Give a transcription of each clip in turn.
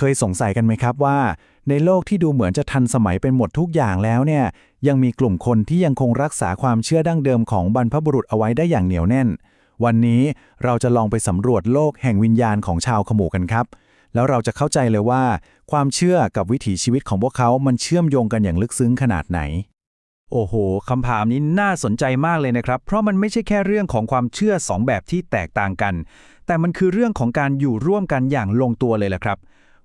เคยสงสัยกันไหมครับว่า ในโลกที่ดูเหมือนจะทันสมัยเป็นหมดทุกอย่างแล้วเนี่ยยังมีกลุ่มคนที่ยังคงรักษาความเชื่อดั้งเดิมของบรรพบุรุษเอาไว้ได้อย่างเหนียวแน่น วันนี้เราจะลองไปสำรวจโลกแห่งวิญญาณของชาวขมูกันครับ แล้วเราจะเข้าใจเลยว่า ความเชื่อกับวิถีชีวิตของพวกเขามันเชื่อมโยงกันอย่างลึกซึ้งขนาดไหนโอ้โห คำถามนี้น่าสนใจมากเลยนะครับ เพราะมันไม่ใช่แค่เรื่องของความเชื่อสองแบบที่แตกต่างกัน แต่มันคือเรื่องของการอยู่ร่วมกันอย่างลงตัวเลยแหละครับ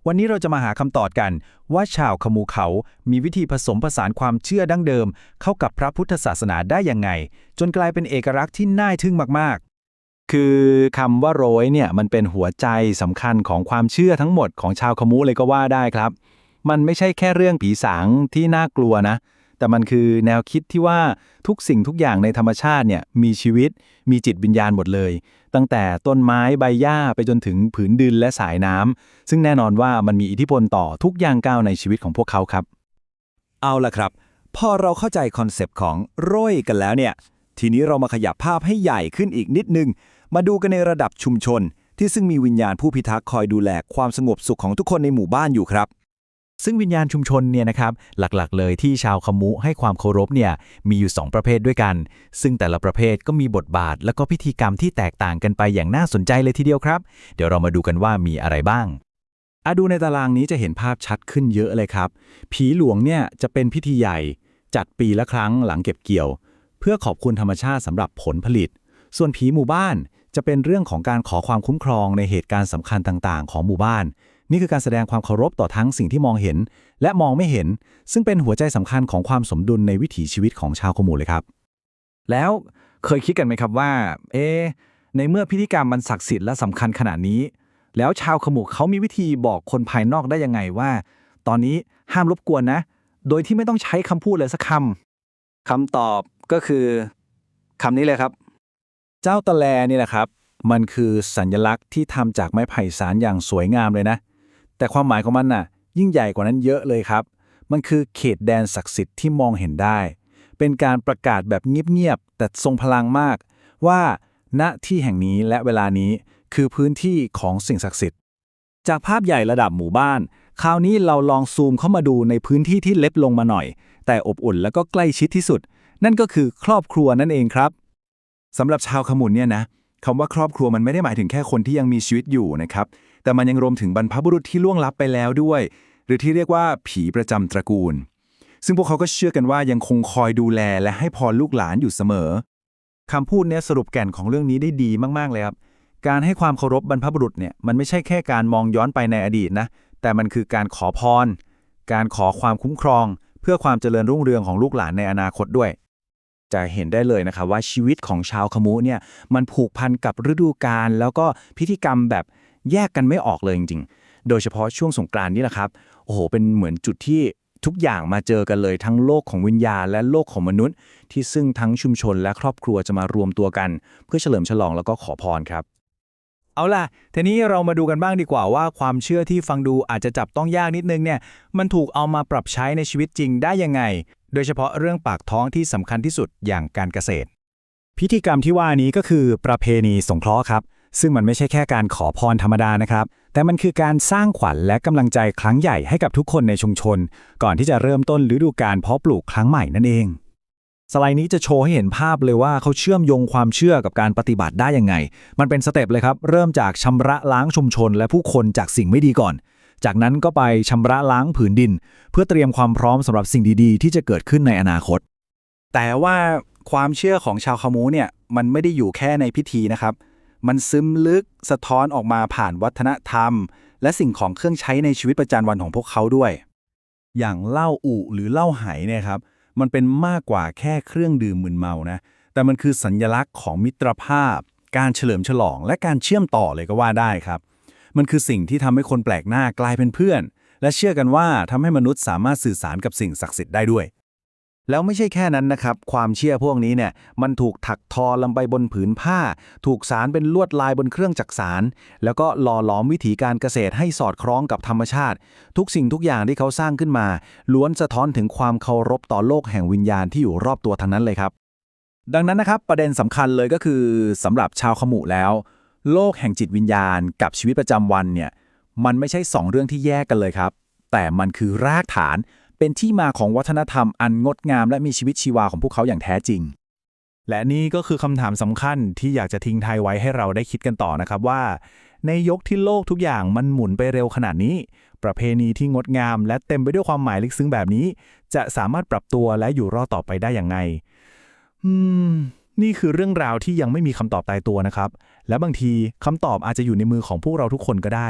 วันนี้เราจะมาหาคำตอบกัน ว่าชาวขมูเขามีวิธีผสมผสานความเชื่อดั้งเดิม เข้ากับพระพุทธศาสนาได้ยังไง จนกลายเป็นเอกลักษณ์ที่น่าทึ่งมากๆ คือคำว่าโรยเนี่ยมันเป็นหัวใจสำคัญของความเชื่อทั้งหมดของชาวขมูเลยก็ว่าได้ครับ มันไม่ใช่แค่เรื่องผีสางที่น่ากลัวนะ แต่มันคือแนวคิดที่ว่าทุกสิ่งทุกอย่างในธรรมชาติเนี่ยมีชีวิต มีจิตวิญญาณหมดเลย ตั้งแต่ต้นไม้ใบหญ้าไปจนถึงผืนดินและสายน้ำซึ่งแน่นอนว่ามันมีอิทธิพลต่อทุกอย่างก้าวในชีวิตของพวกเขาครับ เอาล่ะครับ พอเราเข้าใจคอนเซปต์ของโร่ยกันแล้วเนี่ย ทีนี้เรามาขยับภาพให้ใหญ่ขึ้นอีกนิดนึง มาดูกันในระดับชุมชน ที่ซึ่งมีวิญญาณผู้พิทักษ์คอยดูแลความสงบสุขของทุกคนในหมู่บ้านอยู่ครับ ซึ่งวิญญาณชุมชนเนี่ยนะครับหลักๆ เลยที่ชาวขมุให้ความเคารพเนี่ยมีอยู่ 2 ประเภทด้วยกัน ซึ่งแต่ละประเภทก็มีบทบาท และก็พิธีกรรมที่แตกต่างกันไปอย่างน่าสนใจเลยทีเดียวครับ เดี๋ยวเรามาดูกันว่ามีอะไรบ้างอาดูในตารางนี้จะเห็นภาพชัดขึ้นเยอะเลยครับ ผีหลวงเนี่ยจะเป็นพิธีใหญ่ จัดปีละครั้งหลังเก็บเกี่ยว เพื่อขอบคุณธรรมชาติสำหรับผลผลิต ส่วนผีหมู่บ้านจะเป็นเรื่องของการขอความคุ้มครองในเหตุการณ์สำคัญต่างๆ ของหมู่บ้าน นี่คือการแสดงความเคารพต่อทั้งสิ่งที่มองเห็น และมองไม่เห็น ซึ่งเป็นหัวใจสำคัญของความสมดุลในวิถีชีวิตของชาวขมูเลยครับ แล้วเคยคิดกันไหมครับว่า เอ๊ะในเมื่อพิธีกรรมมันศักดิ์สิทธิ์และสำคัญขนาดนี้ แล้วชาวขมุกเขามีวิธีบอกคนภายนอกได้ยังไงว่า ตอนนี้ห้ามรบกวนนะ โดยที่ไม่ต้องใช้คำพูดเลยสักคำคำตอบก็คือคำนี้เลยครับ เจ้าตะแลนี่แหละครับ มันคือสัญลักษณ์ที่ทำจากไม้ไผ่สารอย่างสวยงามเลยนะ แต่ความหมายของมันน่ะ ยิ่งใหญ่กว่านั้นเยอะเลยครับ มันคือเขตแดนศักดิ์สิทธิ์ที่มองเห็นได้ เป็นการประกาศแบบเงียบๆแต่ทรงพลังมาก ว่าณที่แห่งนี้และเวลานี้คือพื้นที่ของสิ่งศักดิ์สิทธิ์ จากภาพใหญ่ระดับหมู่บ้าน คราวนี้เราลองซูมเข้ามาดูในพื้นที่ที่เล็กลงมาหน่อย แต่อบอุ่นแล้วก็ใกล้ชิดที่สุด นั่นก็คือครอบครัวนั่นเองครับสำหรับชาวขมุนเนี่ยนะคำว่าครอบครัวมันไม่ได้หมายถึงแค่คนที่ยังมีชีวิตอยู่นะครับ แต่มันยังรวมถึงบรรพบุรุษที่ล่วงลับไปแล้วด้วย หรือที่เรียกว่าผีประจำตระกูล ซึ่งพวกเขาก็เชื่อกันว่ายังคงคอยดูแลและให้พรลูกหลานอยู่เสมอคำพูดเนี้ยสรุปแก่นของเรื่องนี้ได้ดีมากๆเลยครับการให้ความเคารพบรรพบุรุษเนี่ยมันไม่ใช่แค่การมองย้อนไปในอดีตนะแต่มันคือการขอพร การขอความคุ้มครอง เพื่อความเจริญรุ่งเรืองของลูกหลานในอนาคตด้วย จะเห็นได้เลยนะครับว่าชีวิตของชาวขมูเนี่ยมันผูกพันกับฤดูกาลแล้วก็พิธีกรรมแบบ แยกกันไม่ออกเลยจริงๆ โดยเฉพาะช่วงสงกรานต์นี่แหละครับ โอ้โห เป็นเหมือนจุดที่ทุกอย่างมาเจอกันเลยทั้งโลกของวิญญาณและโลกของมนุษย์ ที่ซึ่งทั้งชุมชนและครอบครัวจะมารวมตัวกัน เพื่อเฉลิมฉลองแล้วก็ขอพรครับ เอาล่ะ ทีนี้เรามาดูกันบ้างดีกว่าว่าความเชื่อที่ฟังดูอาจจะจับต้องยากนิดนึงเนี่ย มันถูกเอามาปรับใช้ในชีวิตจริงได้ยังไง โดยเฉพาะเรื่องปากท้องที่สำคัญที่สุดอย่างการเกษตร พิธีกรรมที่ว่านี้ก็คือประเพณีสงเคราะห์ครับ ซึ่งมันไม่ใช่แค่การขอพรธรรมดานะครับ แต่มันคือการสร้างขวัญและกำลังใจครั้งใหญ่ให้กับทุกคนในชุมชน ก่อนที่จะเริ่มต้นฤดูการเพาะปลูกครั้งใหม่นั่นเอง สไลด์นี้จะโชว์ให้เห็นภาพเลยว่าเขาเชื่อมโยงความเชื่อกับการปฏิบัติได้ยังไง มันเป็นสเต็ปเลยครับ เริ่มจากชำระล้างชุมชน และผู้คนจากสิ่งไม่ดีก่อน จากนั้นก็ไปชำระล้างผืนดิน เพื่อเตรียมความพร้อมสำหรับสิ่งดีๆ ที่จะเกิดขึ้นในอนาคต แต่ว่าความเชื่อของชาวขมูเนี่ยมันไม่ได้อยู่แค่ในพิธีนะครับ มันซึมลึกสะท้อนออกมาผ่านวัฒนธรรม และสิ่งของเครื่องใช้ในชีวิตประจำวันของพวกเขาด้วย อย่างเหล้าอุหรือเหล้าไหเนี่ยครับ มันเป็นมากกว่าแค่เครื่องดื่มมึนเมานะ แต่มันคือสัญลักษณ์ของมิตรภาพ การเฉลิมฉลอง และการเชื่อมต่อเลยก็ว่าได้ครับ มันคือสิ่งที่ทำให้คนแปลกหน้ากลายเป็นเพื่อน และเชื่อกันว่าทำให้มนุษย์สามารถสื่อสารกับสิ่งศักดิ์สิทธิ์ได้ด้วย แล้วไม่ใช่แค่นั้นนะครับ ความเชื่อพวกนี้เนี่ยมันถูกถักทอลงไปบนผืนผ้า ถูกสารเป็นลวดลายบนเครื่องจักสาร แล้วก็หล่อหลอมวิถีการเกษตรให้สอดคล้องกับธรรมชาติ ทุกสิ่งทุกอย่างที่เขาสร้างขึ้นมา ล้วนสะท้อนถึงความเคารพต่อโลกแห่งวิญญาณที่อยู่รอบตัวทั้งนั้นเลยครับ ดังนั้นนะครับประเด็นสำคัญเลยก็คือสำหรับชาวขมุแล้ว โลกแห่งจิตวิญญาณ กับชีวิตประจำวันเนี่ยมันไม่ใช่สองเรื่องที่แยกกันเลยครับ แต่มันคือรากฐาน เป็นที่มาของวัฒนธรรมอันงดงามและมีชีวิตชีวาของพวกเขาอย่างแท้จริง และนี่ก็คือคำถามสำคัญที่อยากจะทิ้งท้ายไว้ให้เราได้คิดกันต่อนะครับว่า ในยกที่โลกทุกอย่างมันหมุนไปเร็วขนาดนี้ ประเพณีที่งดงามและเต็มไปด้วยความหมายลึกซึ้งแบบนี้ จะสามารถปรับตัวและอยู่รอดต่อไปได้อย่างไงอืมนี่คือเรื่องราวที่ยังไม่มีคำตอบตายตัวนะครับ และบางทีคำตอบอาจจะอยู่ในมือของพวกเราทุกคนก็ได้